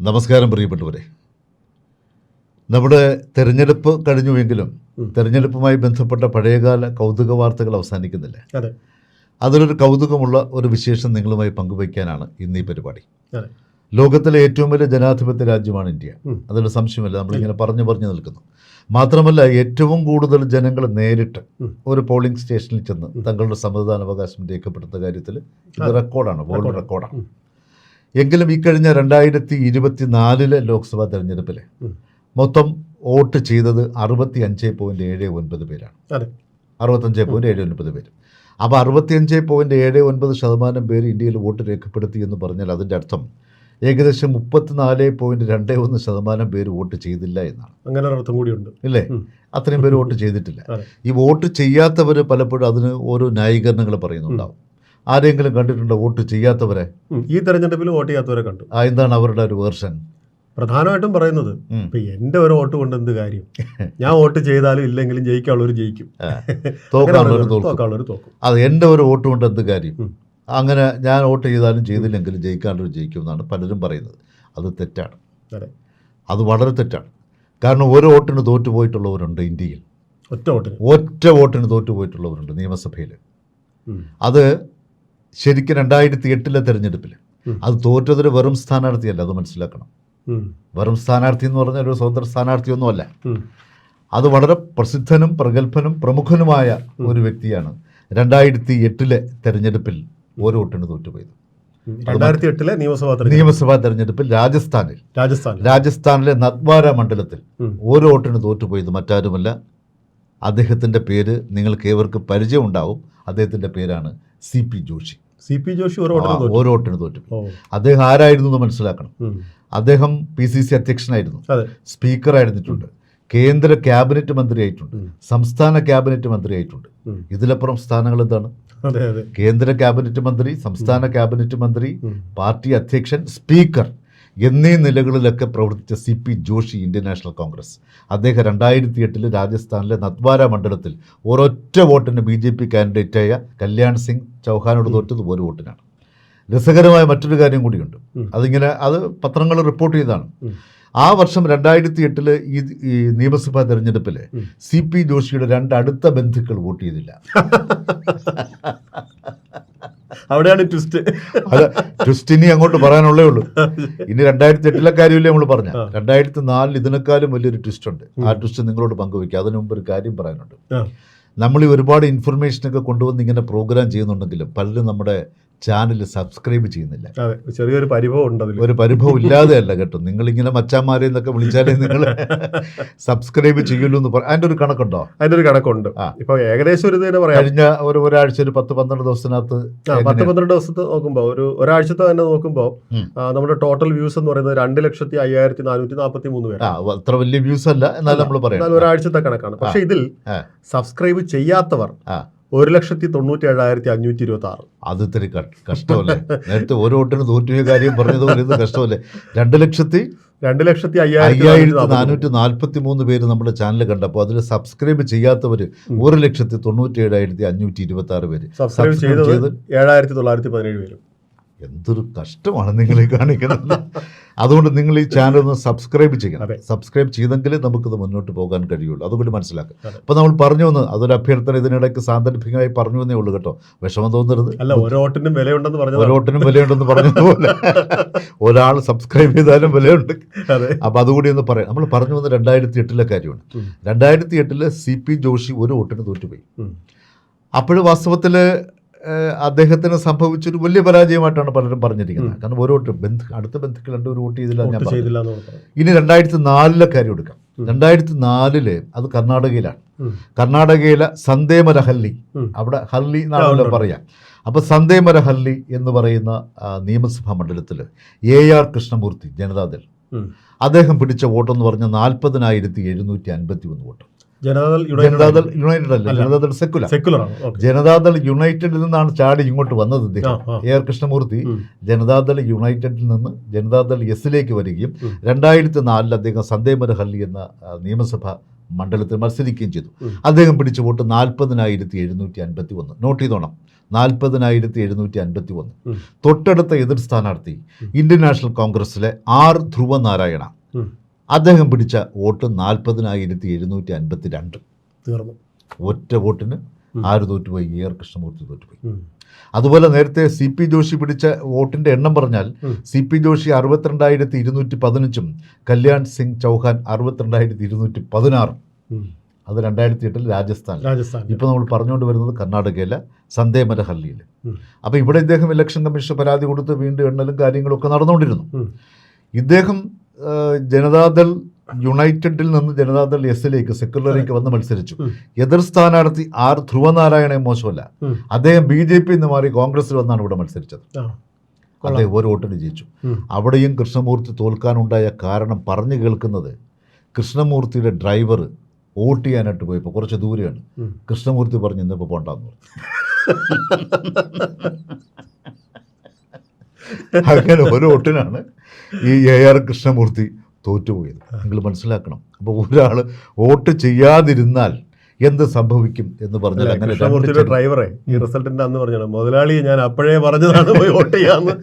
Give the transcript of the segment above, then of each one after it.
നമസ്കാരം പ്രിയപ്പെട്ടവരെ. നമ്മുടെ തെരഞ്ഞെടുപ്പ് കഴിഞ്ഞുവെങ്കിലും തെരഞ്ഞെടുപ്പുമായി ബന്ധപ്പെട്ട പഴയകാല കൗതുക വാർത്തകൾ അവസാനിക്കുന്നില്ല. അതെ. അതിലൊരു കൗതുകമുള്ള ഒരു വിശേഷം നിങ്ങളുമായി പങ്കുവയ്ക്കാനാണ് ഇന്ന് ഈ പരിപാടി. ലോകത്തിലെ ഏറ്റവും വലിയ ജനാധിപത്യ രാജ്യമാണ് ഇന്ത്യ. അതൊരു അതിൽ സംശയമില്ല നമ്മളിങ്ങനെ പറഞ്ഞു പറഞ്ഞു നിൽക്കുന്നു. മാത്രമല്ല ഏറ്റവും കൂടുതൽ ജനങ്ങൾ നേരിട്ട് ഒരു പോളിംഗ് സ്റ്റേഷനിൽ ചെന്ന് തങ്ങളുടെ സമ്മതിദാനാവകാശം രേഖപ്പെടുത്തുന്ന കാര്യത്തിൽ ഇത് റെക്കോർഡാണ് വേൾഡ് റെക്കോർഡാണ് എങ്കിലും കഴിഞ്ഞ രണ്ടായിരത്തി ഇരുപത്തിനാലിലെ ലോക്സഭാ തെരഞ്ഞെടുപ്പിൽ ഉം. മൊത്തം വോട്ട് ചെയ്തത് അറുപത്തി അഞ്ച് പോയിന്റ് ഏഴ് ഒൻപത് പേരാണ്. അറുപത്തഞ്ച് പോയിന്റ് ഏഴ് ഒൻപത് പേര്. അപ്പോൾ അറുപത്തിയഞ്ച് പോയിന്റ് ഏഴ് ഒൻപത് ശതമാനം പേര് ഇന്ത്യയിൽ വോട്ട് രേഖപ്പെടുത്തി എന്ന് പറഞ്ഞാൽ അതിന്റെ അർത്ഥം ഏകദേശം മുപ്പത്തിനാല് പോയിന്റ് രണ്ട് ഒന്ന് ശതമാനം പേര് വോട്ട് ചെയ്തില്ല എന്നാണ്. അങ്ങനെ അർത്ഥം കൂടിയുണ്ട്. ഇല്ലേ. അത്രയും പേര് വോട്ട് ചെയ്തിട്ടില്ല. ഈ വോട്ട് ചെയ്യാത്തവർ പലപ്പോഴും അതിന് ഓരോ ന്യായീകരണങ്ങൾ പറയുന്നുണ്ടാവും. ആരെങ്കിലും കണ്ടിട്ടുണ്ടോ വോട്ട് ചെയ്യാത്തവരെ? ഈ തെരഞ്ഞെടുപ്പിൽ വോട്ട് ചെയ്യാത്തവരെ കണ്ടു. ആ എന്താണ് അവരുടെ ഒരു വേർഷൻ? പ്രധാനമായിട്ടും പറയുന്നത്. ഇപ്പൊ എന്റെ ഒരു വോട്ട് കൊണ്ട് എന്ത് കാര്യം? ഞാൻ വോട്ട് ചെയ്താലും ഇല്ലെങ്കിലും ജയിക്കാനുള്ളവർ ജയിക്കും. തോക്കാനുള്ളവർ തോക്കും. അത് എന്റെ ഒരു വോട്ട് കൊണ്ട് എന്ത് കാര്യം? അങ്ങനെ ഞാൻ വോട്ട് ചെയ്താലും ചെയ്തില്ലെങ്കിലും ജയിക്കാണ്ടൊരു ജയിക്കും എന്നാണ് പലരും പറയുന്നത്. അത് തെറ്റാണ്. അത്. വളരെ തെറ്റാണ്. കാരണം ഒരു വോട്ടിന് തോറ്റുപോയിട്ടുള്ളവരുണ്ട് ഇന്ത്യയിൽ. ഒറ്റ വോട്ടിന്. ഒറ്റ വോട്ടിന് തോറ്റുപോയിട്ടുള്ളവരുണ്ട് നിയമസഭയിൽ. അത് ശരിക്കും രണ്ടായിരത്തി എട്ടിലെ തെരഞ്ഞെടുപ്പിൽ. അത് തോറ്റതൊരു വെറും സ്ഥാനാർത്ഥിയല്ല അത് മനസ്സിലാക്കണം. വെറും സ്ഥാനാർത്ഥി എന്ന് പറഞ്ഞാൽ ഒരു സ്വതന്ത്ര സ്ഥാനാർത്ഥിയൊന്നുമല്ല. അല്ല അത് വളരെ പ്രസിദ്ധനും പ്രഗത്ഭനും പ്രമുഖനുമായ ഒരു വ്യക്തിയാണ് രണ്ടായിരത്തി എട്ടിലെ തെരഞ്ഞെടുപ്പിൽ ഒരു വോട്ടിന് തോറ്റുപോയത്. രണ്ടായിരത്തി എട്ടിലെ നിയമസഭാ നിയമസഭാ തെരഞ്ഞെടുപ്പിൽ രാജസ്ഥാനിൽ. രാജസ്ഥാൻ രാജസ്ഥാനിലെ നദ്വാര മണ്ഡലത്തിൽ ഓരോ ഒരു വോട്ടിന് തോറ്റുപോയത് മറ്റാരുമല്ല. അദ്ദേഹത്തിന്റെ പേര് നിങ്ങൾക്ക് ഏവർക്ക് പരിചയമുണ്ടാവും. അദ്ദേഹത്തിന്റെ പേരാണ് C P Joshi. C P Joshi ഒരു വോട്ടിന് തോറ്റു. അദ്ദേഹം ആരായിരുന്നു എന്ന് മനസ്സിലാക്കണം. അദ്ദേഹം പി സി സി അധ്യക്ഷനായിരുന്നു. സ്പീക്കർ ആയിരുന്നിട്ടുണ്ട്. കേന്ദ്ര ക്യാബിനറ്റ് മന്ത്രി ആയിട്ടുണ്ട്. സംസ്ഥാന ക്യാബിനറ്റ് മന്ത്രി ആയിട്ടുണ്ട്. ഇതിലപ്പുറം സ്ഥാനങ്ങൾ എന്താണ്? കേന്ദ്ര ക്യാബിനറ്റ് മന്ത്രി സംസ്ഥാന ക്യാബിനറ്റ് മന്ത്രി പാർട്ടി അധ്യക്ഷൻ സ്പീക്കർ. എന്നീ നിലകളിലൊക്കെ പ്രവർത്തിച്ച C P Joshi Indian National Congress. അദ്ദേഹം രണ്ടായിരത്തി എട്ടിൽ രാജസ്ഥാനിലെ നദ്വാര മണ്ഡലത്തിൽ ഒരൊറ്റ വോട്ടിന് ബി ജെ പി കാൻഡിഡേറ്റായ കല്യാൺ സിംഗ് ചൗഹാനോട് തോറ്റത് ഒരു വോട്ടിനാണ്. രസകരമായ മറ്റൊരു കാര്യം കൂടിയുണ്ട്. അതിങ്ങനെ അത് പത്രങ്ങൾ റിപ്പോർട്ട് ചെയ്തതാണ് ആ വർഷം രണ്ടായിരത്തി എട്ടിൽ ഈ ഈ നിയമസഭാ തെരഞ്ഞെടുപ്പിൽ. സി പി ജോഷിയുടെ രണ്ട് അടുത്ത ബന്ധുക്കൾ വോട്ട് ചെയ്തില്ല. അവിടെയാണ് ട്വിസ്റ്റ് അതെ ട്വിസ്റ്റ് ഇനി അങ്ങോട്ട് പറയാനുള്ളേ ഉള്ളൂ. ഇനി രണ്ടായിരത്തി എട്ടിലെ കാര്യമില്ലേ നമ്മൾ പറഞ്ഞ. രണ്ടായിരത്തി നാലിൽ ഇതിനേക്കാളും വലിയൊരു ട്വിസ്റ്റ് ഉണ്ട്. ആ ട്വിസ്റ്റ് നിങ്ങളോട് പങ്കുവയ്ക്കുക അതിനു മുമ്പ് ഒരു കാര്യം പറയാനുണ്ട്. നമ്മൾ ഈ ഒരുപാട് ഇൻഫർമേഷനൊക്കെ കൊണ്ടുവന്ന് ഇങ്ങനെ പ്രോഗ്രാം ചെയ്യുന്നുണ്ടെങ്കിലും പലരും നമ്മുടെ ചാനൽ സബ്സ്ക്രൈബ് ചെയ്യുന്നില്ല. അതെ ചെറിയൊരു പരിഭവം ഉണ്ട് അതിൽ ഒരു പരിഭവം ഇല്ലാതെ അല്ല കേട്ടോ. നിങ്ങളിങ്ങനെ മച്ചാമാരെ എന്നൊക്കെ വിളിച്ചാലേ നിങ്ങൾ സബ്സ്ക്രൈബ് ചെയ്യുള്ളൂ എന്ന് പറ അതിന്റെ ഒരു കണക്കുണ്ടോ? അതിന്റെ ഒരു കണക്കുണ്ട്. ഇപ്പൊ ഏകദേശം ഒരു നേരെ പറയാം. കഴിഞ്ഞ ഒരു ഒരാഴ്ച ഒരു പത്ത് പന്ത്രണ്ട് ദിവസത്തിനകത്ത് പത്ത്? പന്ത്രണ്ട് ദിവസത്തെ നോക്കുമ്പോൾ ഒരു ഒരാഴ്ചത്തെ തന്നെ നോക്കുമ്പോൾ നമ്മുടെ ടോട്ടൽ വ്യൂസ് എന്ന് പറയുന്നത് രണ്ട് ലക്ഷത്തി അയ്യായിരത്തി നാനൂറ്റി നാൽപ്പത്തി മൂന്ന് പേര് അത്ര വലിയ വ്യൂസ് അല്ല എന്നാൽ നമ്മൾ പറയാം ഒരാഴ്ചത്തെ കണക്കാണ്. പക്ഷെ ഇതിൽ സബ്സ്ക്രൈബ് ചെയ്യാത്തവർ. ഒരു ലക്ഷത്തി തൊണ്ണൂറ്റി ഏഴായിരത്തി അഞ്ഞൂറ്റി ഇരുപത്തി ആറ് അത് ഇത്തിരി കഷ്ടമല്ലേ? നേരത്തെ ഓരോ വോട്ടിന് തോറ്റുപോയ കാര്യം പറഞ്ഞതുപോലെ ഇത് കഷ്ടമല്ലേ? രണ്ട് ലക്ഷത്തി രണ്ട് ലക്ഷത്തി അയ്യായിരത്തി നാനൂറ്റി നാൽപ്പത്തി മൂന്ന് പേര് നമ്മുടെ ചാനൽ കണ്ടപ്പോൾ അതിൽ സബ്സ്ക്രൈബ് ചെയ്യാത്തവർ ഒരു ലക്ഷത്തി തൊണ്ണൂറ്റി ഏഴായിരത്തി അഞ്ഞൂറ്റി ഇരുപത്തി ആറ് പേര് സബ്സ്ക്രൈബ് ചെയ്തത് ചെയ്ത് ഏഴായിരത്തി തൊള്ളായിരത്തി പതിനേഴ് പേരും. എന്തൊരു കഷ്ടമാണ് നിങ്ങൾ കാണിക്കുന്നത്. അതുകൊണ്ട് നിങ്ങൾ ഈ ചാനൽ ഒന്ന് സബ്സ്ക്രൈബ് ചെയ്യണം. സബ്സ്ക്രൈബ് ചെയ്തെങ്കിലേ നമുക്കിത് മുന്നോട്ട് പോകാൻ കഴിയുള്ളൂ. അതുകൊണ്ട് മനസ്സിലാക്കുക. അപ്പൊ അപ്പോൾ നമ്മൾ പറഞ്ഞു വന്ന് അതൊരു അഭ്യർത്ഥന ഇതിനിടയ്ക്ക് സാന്ദർഭികമായി പറഞ്ഞു വന്നേ ഉള്ളൂ കേട്ടോ. വിഷമം തോന്നരുത്. അല്ല ഓരോ വോട്ടിനും വിലയുണ്ടെന്ന് പറഞ്ഞത്. ഓരോട്ടിനും വിലയുണ്ടെന്ന് പറഞ്ഞതുപോലെ. ഒരാൾ സബ്സ്ക്രൈബ് ചെയ്താലും വിലയുണ്ട്. അപ്പോൾ അതുകൂടി ഒന്ന് പറയാം. നമ്മൾ പറഞ്ഞു വന്ന് രണ്ടായിരത്തി എട്ടിലെ കാര്യമാണ്. രണ്ടായിരത്തി എട്ടിൽ സി പി ജോഷി ഒരു വോട്ടിന് തോറ്റുപോയി. അപ്പോഴും വാസ്തവത്തിൽ അദ്ദേഹത്തിന് സംഭവിച്ചൊരു വലിയ പരാജയമായിട്ടാണ് പലരും പറഞ്ഞിരിക്കുന്നത്. കാരണം ഓരോ ബന്ധു അടുത്ത ബന്ധുക്കൾ രണ്ട് ഒരു വോട്ട് ചെയ്തില്ല ഞാൻ പറഞ്ഞു ഇനി രണ്ടായിരത്തി നാലിലെ കാര്യം എടുക്കാം. രണ്ടായിരത്തി നാലിൽ അത് കർണാടകയിലാണ്. കർണാടകയിലെ സന്ദേമര ഹല്ലി അവിടെ ഹല്ലി എന്നാണല്ലോ. പറയാം. അപ്പോൾ സന്ദേമരഹല്ലി എന്ന് പറയുന്ന നിയമസഭാ മണ്ഡലത്തിൽ എ ആർ കൃഷ്ണമൂർത്തി ജനതാദൾ. അദ്ദേഹം പിടിച്ച വോട്ടെന്ന് പറഞ്ഞ നാൽപ്പതിനായിരത്തി എഴുന്നൂറ്റി അൻപത്തി ഒന്ന് vote. Janata Dal United Janata Dal United അല്ല. ജനതാദൾ സെക്കുലർ സെക്കുലർ ജനതാദൾ യുണൈറ്റഡിൽ നിന്നാണ് ചാടി ഇങ്ങോട്ട് വന്നത് ആ. എ ആർ കൃഷ്ണമൂർത്തി ജനതാദൾ യുണൈറ്റഡിൽ നിന്ന് ജനതാദൾ എസിലേക്ക് വരികയും. രണ്ടായിരത്തി നാലിൽ അദ്ദേഹം സന്ദേമരഹല്ലി എന്ന നിയമസഭ മണ്ഡലത്തിൽ മത്സരിക്കുകയും ചെയ്തു. അദ്ദേഹം പിടിച്ചു വോട്ട് നാൽപ്പതിനായിരത്തി എഴുന്നൂറ്റി അൻപത്തി ഒന്ന് നോട്ട് ചെയ്തോണം. നാൽപ്പതിനായിരത്തി എഴുന്നൂറ്റി അൻപത്തി ഒന്ന്. തൊട്ടടുത്ത എതിർ സ്ഥാനാർത്ഥി ഇന്ത്യൻ നാഷണൽ കോൺഗ്രസിലെ ആർ ധ്രുവ നാരായണ ഉം. അദ്ദേഹം പിടിച്ച വോട്ട് നാൽപ്പതിനായിരത്തി എഴുന്നൂറ്റി അൻപത്തി രണ്ട് തീർന്നു. ഒറ്റ വോട്ടിന് ആര് തോറ്റുപോയി? എ ആർ കൃഷ്ണമൂർത്തി തോറ്റുപോയി. അതുപോലെ നേരത്തെ സി പി ജോഷി പിടിച്ച വോട്ടിന്റെ എണ്ണം പറഞ്ഞാൽ. സി പി ജോഷി അറുപത്തിരണ്ടായിരത്തി ഇരുന്നൂറ്റി പതിനഞ്ചും കല്യാൺ സിംഗ് ചൗഹാൻ അറുപത്തിരണ്ടായിരത്തി ഇരുന്നൂറ്റി പതിനാറും. അത് രണ്ടായിരത്തി എട്ടിൽ രാജസ്ഥാൻ. രാജസ്ഥാൻ. ഇപ്പോൾ നമ്മൾ പറഞ്ഞുകൊണ്ട് വരുന്നത് കർണാടകയിലെ സന്ദേമരഹള്ളിയിൽ. അപ്പോൾ ഇവിടെ ഇദ്ദേഹം ഇലക്ഷൻ കമ്മീഷൻ പരാതി കൊടുത്ത് വീണ്ടും എണ്ണലും കാര്യങ്ങളും ഒക്കെ നടന്നുകൊണ്ടിരുന്നു ഇദ്ദേഹം ജനതാദൾ യുണൈറ്റഡിൽ നിന്ന് ജനതാദൾ എസിലേക്ക് സെക്യുലറിലേക്ക് വന്ന് മത്സരിച്ചു. എതിർ സ്ഥാനാർത്ഥി ആർ ധ്രുവനാരായണ മോശമല്ല. അദ്ദേഹം ബി ജെ പി എന്ന് മാറി കോൺഗ്രസിൽ വന്നാണ് ഇവിടെ മത്സരിച്ചത്. അദ്ദേഹം ഒരു വോട്ടിന് ജയിച്ചു. അവിടെയും കൃഷ്ണമൂർത്തി തോൽക്കാനുണ്ടായ കാരണം പറഞ്ഞു കേൾക്കുന്നത് കൃഷ്ണമൂർത്തിയുടെ ഡ്രൈവർ വോട്ട് ചെയ്യാനായിട്ട് പോയപ്പോൾ കുറച്ച് ദൂരെയാണ്. കൃഷ്ണമൂർത്തി പറഞ്ഞു ഇന്നിപ്പോൾ പോണ്ടെന്ന് പറഞ്ഞു. അങ്ങനെ ഒരു വോട്ടിനാണ് ഈ എ ആർ കൃഷ്ണമൂർത്തി തോറ്റുപോയത്. നിങ്ങൾ മനസ്സിലാക്കണം. അപ്പോൾ ഒരാൾ വോട്ട് ചെയ്യാതിരുന്നാൽ എന്ത് സംഭവിക്കും എന്ന് പറഞ്ഞാൽ അങ്ങനെ ഡ്രൈവറെ ഈ റിസൾട്ടിന്റെ അന്ന് പറഞ്ഞാണ്. മുതലാളി ഞാൻ അപ്പോഴേ പറഞ്ഞതാണ് പോയി വോട്ട് ചെയ്യാന്ന്.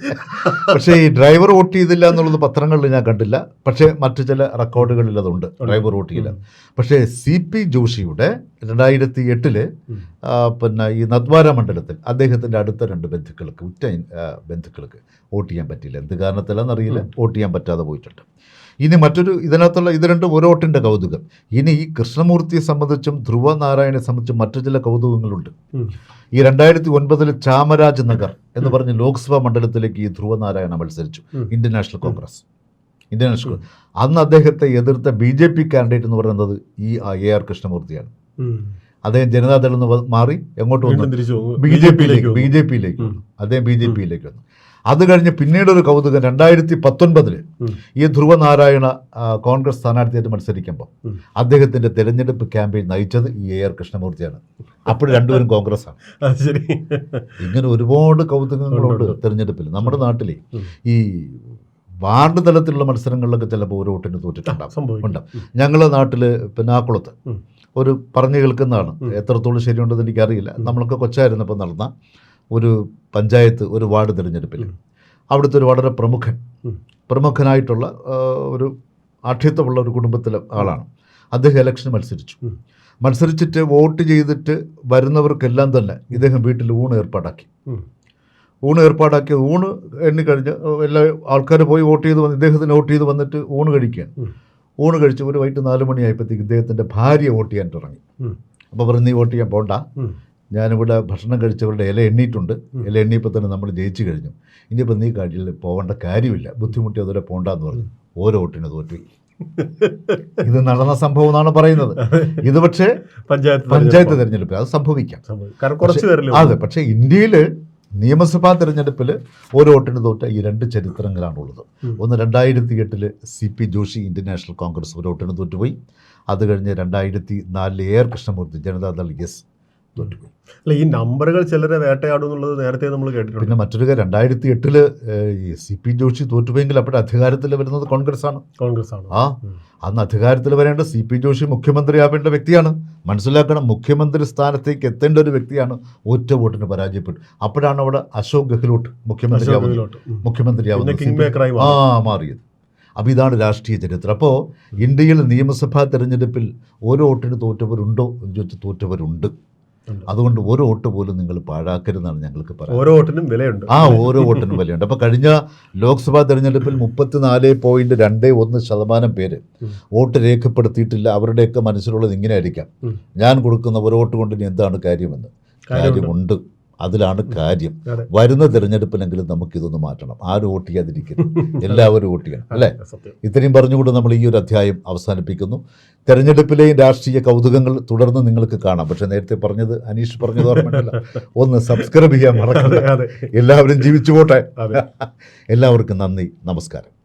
പക്ഷേ ഈ ഡ്രൈവർ വോട്ട് ചെയ്തില്ല എന്നുള്ളത് പത്രങ്ങളിൽ ഞാൻ കണ്ടില്ല. പക്ഷേ മറ്റു ചില റെക്കോർഡുകളിൽ അതുണ്ട്. ഡ്രൈവർ വോട്ട് ചെയ്യില്ല. പക്ഷേ സി പി ജോഷിയുടെ രണ്ടായിരത്തി എട്ടിൽ പിന്നെ ഈ നദ്വാര മണ്ഡലത്തിൽ അദ്ദേഹത്തിന്റെ അടുത്ത രണ്ട് ബന്ധുക്കൾക്ക് ഉറ്റ ബന്ധുക്കൾക്ക് വോട്ട് ചെയ്യാൻ പറ്റിയില്ല. എന്ത് കാരണത്തിലാണെന്നറിയില്ല. വോട്ട് ചെയ്യാൻ പറ്റാതെ പോയിട്ടുണ്ട്. ഇനി മറ്റൊരു ഇതിനകത്തുള്ള ഇത് രണ്ടും ഒരു വോട്ടിന്റെ കൗതുകം. ഇനി ഈ കൃഷ്ണമൂർത്തിയെ സംബന്ധിച്ചും ധ്രുവ നാരായണനെ സംബന്ധിച്ചും മറ്റു ചില കൗതുകങ്ങളുണ്ട്. ഈ രണ്ടായിരത്തി ഒൻപതിൽ ചാമരാജ് നഗർ എന്ന് പറഞ്ഞ ലോക്സഭാ മണ്ഡലത്തിലേക്ക് ഈ ധ്രുവ നാരായണ മത്സരിച്ചു. Indian National Congress. Indian National Congress അന്ന് അദ്ദേഹത്തെ എതിർത്ത ബി ജെ പി കാൻഡിഡേറ്റ് എന്ന് പറയുന്നത് ഈ എ ആർ കൃഷ്ണമൂർത്തിയാണ്. അദ്ദേഹം ജനതാദളിൽ നിന്ന് മാറി എങ്ങോട്ട് വന്നു? ബി ജെ പിയിലേക്ക് ബി ജെ പിയിലേക്ക് അദ്ദേഹം ബി ജെ പിയിലേക്ക് വന്നു. അത് കഴിഞ്ഞ് പിന്നീട് ഒരു കൗതുകം രണ്ടായിരത്തി പത്തൊൻപതിൽ ഈ ധ്രുവനാരായണ കോൺഗ്രസ് സ്ഥാനാർത്ഥിയായിട്ട് മത്സരിക്കുമ്പോൾ അദ്ദേഹത്തിന്റെ തെരഞ്ഞെടുപ്പ് ക്യാമ്പയിൻ നയിച്ചത് ഈ എ ആർ കൃഷ്ണമൂർത്തിയാണ്. അപ്പോൾ രണ്ടുപേരും കോൺഗ്രസ് ആണ് ഇങ്ങനെ ഒരുപാട് കൗതുകങ്ങളുണ്ട്. തെരഞ്ഞെടുപ്പിൽ നമ്മുടെ നാട്ടിലെ ഈ വാർഡ് തലത്തിലുള്ള മത്സരങ്ങളിലൊക്കെ ചിലപ്പോൾ ഒരു വോട്ടിന് തോറ്റിട്ടുണ്ടാവും. ഉണ്ട്. ഞങ്ങളുടെ നാട്ടിൽ പിന്നാക്കുളത്ത്. ഒരു പറഞ്ഞു കേൾക്കുന്നതാണ്. എത്രത്തോളം ശരിയുണ്ടെന്ന് എനിക്കറിയില്ല. നമ്മളൊക്കെ കൊച്ചായിരുന്നപ്പോൾ നടന്ന ഒരു പഞ്ചായത്ത് ഒരു വാർഡ് തിരഞ്ഞെടുപ്പിൽ. അവിടുത്തെ ഒരു വളരെ പ്രമുഖൻ. പ്രമുഖനായിട്ടുള്ള ഒരു ആഠ്യത്വമുള്ള ഒരു കുടുംബത്തിലെ ആളാണ്. അദ്ദേഹം ഇലക്ഷന് മത്സരിച്ചു. മത്സരിച്ചിട്ട് വോട്ട് ചെയ്തിട്ട് വരുന്നവർക്കെല്ലാം തന്നെ ഇദ്ദേഹം വീട്ടിൽ ഊണ് ഏർപ്പാടാക്കി. ഊണ് ഏർപ്പാടാക്കി ഊണ് എണ്ണിക്കഴിഞ്ഞ് എല്ലാ ആൾക്കാർ പോയി വോട്ട് ചെയ്ത് വന്ന് ഇദ്ദേഹത്തിന് വോട്ട് ചെയ്ത് വന്നിട്ട് ഊണ് കഴിക്കുകയാണ്. ഊണ് കഴിച്ച് ഒരു വൈകിട്ട് നാല് മണിയായപ്പോഴത്തേക്ക് ഇദ്ദേഹത്തിന്റെ ഭാര്യ വോട്ട് ചെയ്യാൻ തുടങ്ങി. അപ്പോൾ പറഞ്ഞു നീ വോട്ട് ചെയ്യാൻ പോണ്ട. ഞാനിവിടെ ഭക്ഷണം കഴിച്ചവരുടെ ഇല എണ്ണിയിട്ടുണ്ട്. ഇല എണ്ണിയപ്പോൾ തന്നെ നമ്മൾ ജയിച്ചു കഴിഞ്ഞു. ഇനിയിപ്പോൾ നീ കാട്ടിൽ പോകേണ്ട കാര്യമില്ല. ബുദ്ധിമുട്ടി അതുവരെ പോകണ്ടെന്ന് പറഞ്ഞു. ഓരോ വോട്ടിന് തോറ്റി ഇത് നടന്ന സംഭവം എന്നാണ് പറയുന്നത്. ഇത് പക്ഷേ പഞ്ചായത്ത് പഞ്ചായത്ത് തിരഞ്ഞെടുപ്പ് അത് സംഭവിക്കാം. അതെ പക്ഷേ ഇന്ത്യയിൽ നിയമസഭാ തിരഞ്ഞെടുപ്പിൽ ഓരോ വോട്ടിന് തോറ്റ ഈ രണ്ട് ചരിത്രങ്ങളാണ് ഉള്ളത്. ഒന്ന് രണ്ടായിരത്തി എട്ടിൽ C P Joshi Indian National Congress ഒരു വോട്ടിന് തോറ്റുപോയി. അത് കഴിഞ്ഞ് രണ്ടായിരത്തി നാലിൽ A R Krishnamurthy Janata Dal S തോറ്റുപോയി. അല്ല ഈ നമ്പറുകൾ ചിലരെ വേട്ടയാടും എന്നുള്ളത് നേരത്തെ നമ്മൾ കേട്ടിട്ടുണ്ട്. പിന്നെ മറ്റൊരു കാര്യം രണ്ടായിരത്തി എട്ടിൽ ഈ സി പി ജോഷി തോറ്റുപോയെങ്കിൽ അപ്പോൾ അധികാരത്തിൽ വരുന്നത് കോൺഗ്രസ് ആണ് കോൺഗ്രസ് ആണ് ആ അന്ന് അധികാരത്തിൽ വരേണ്ട സി പി ജോഷി മുഖ്യമന്ത്രിയാവേണ്ട വ്യക്തിയാണ്. മനസ്സിലാക്കണം മുഖ്യമന്ത്രി സ്ഥാനത്തേക്ക് എത്തേണ്ട ഒരു വ്യക്തിയാണ് ഒറ്റ വോട്ടിന് പരാജയപ്പെട്ടു. അപ്പോഴാണ് അവിടെ അശോക് ഗെഹ്ലോട്ട് മുഖ്യമന്ത്രിയാവുന്നത്. മുഖ്യമന്ത്രിയാവുന്നത് ആ മാറി. മാറിയത്. അപ്പോൾ ഇതാണ് രാഷ്ട്രീയ ചരിത്രം. അപ്പോൾ ഇന്ത്യയിൽ നിയമസഭാ തെരഞ്ഞെടുപ്പിൽ ഓരോ വോട്ടിന് തോറ്റവരുണ്ടോ എന്ന് ചോദിച്ചാൽ തോറ്റവരുണ്ട്. അതുകൊണ്ട് ഓരോ വോട്ട് പോലും നിങ്ങൾ പാഴാക്കരുതെന്നാണ് ഞങ്ങൾക്ക് പറയുന്നത് ഓരോ വോട്ടിനും വിലയുണ്ട്. ആ ഓരോ വോട്ടിനും വിലയുണ്ട്. അപ്പോൾ കഴിഞ്ഞ ലോക്സഭാ തെരഞ്ഞെടുപ്പിൽ മുപ്പത്തിനാല് പോയിന്റ് രണ്ട് ഒന്ന് ശതമാനം പേര് വോട്ട് രേഖപ്പെടുത്തിയിട്ടില്ല. അവരുടെയൊക്കെ മനസ്സിലുള്ളത് ഇങ്ങനെ ആയിരിക്കാം ഞാൻ കൊടുക്കുന്ന ഒരു വോട്ട് കൊണ്ട് ഇനി എന്താണ് കാര്യമെന്ന്? കാര്യമുണ്ട്. അതിലാണ് കാര്യം. വരുന്ന വരുന്ന നമുക്ക് ഇതൊന്ന് മാറ്റണം. ആരും വോട്ട് ചെയ്യാതിരിക്കരുത്. എല്ലാവരും വോട്ട് ചെയ്യണം അല്ലേ? ഇത്രയും പറഞ്ഞുകൊണ്ട് നമ്മൾ ഈ ഒരു അധ്യായം അവസാനിപ്പിക്കുന്നു. തെരഞ്ഞെടുപ്പിലെയും രാഷ്ട്രീയ കൗതുകങ്ങൾ തുടർന്ന് നിങ്ങൾക്ക് കാണാം. പക്ഷേ നേരത്തെ പറഞ്ഞത് അനീഷ് പറഞ്ഞത് ഓർമ്മയില്ല. ഒന്ന് സബ്സ്ക്രൈബ് ചെയ്യാൻ മറക്കണ്ട. എല്ലാവരും ജീവിച്ചു പോട്ടെ. എല്ലാവർക്കും നന്ദി. നമസ്കാരം.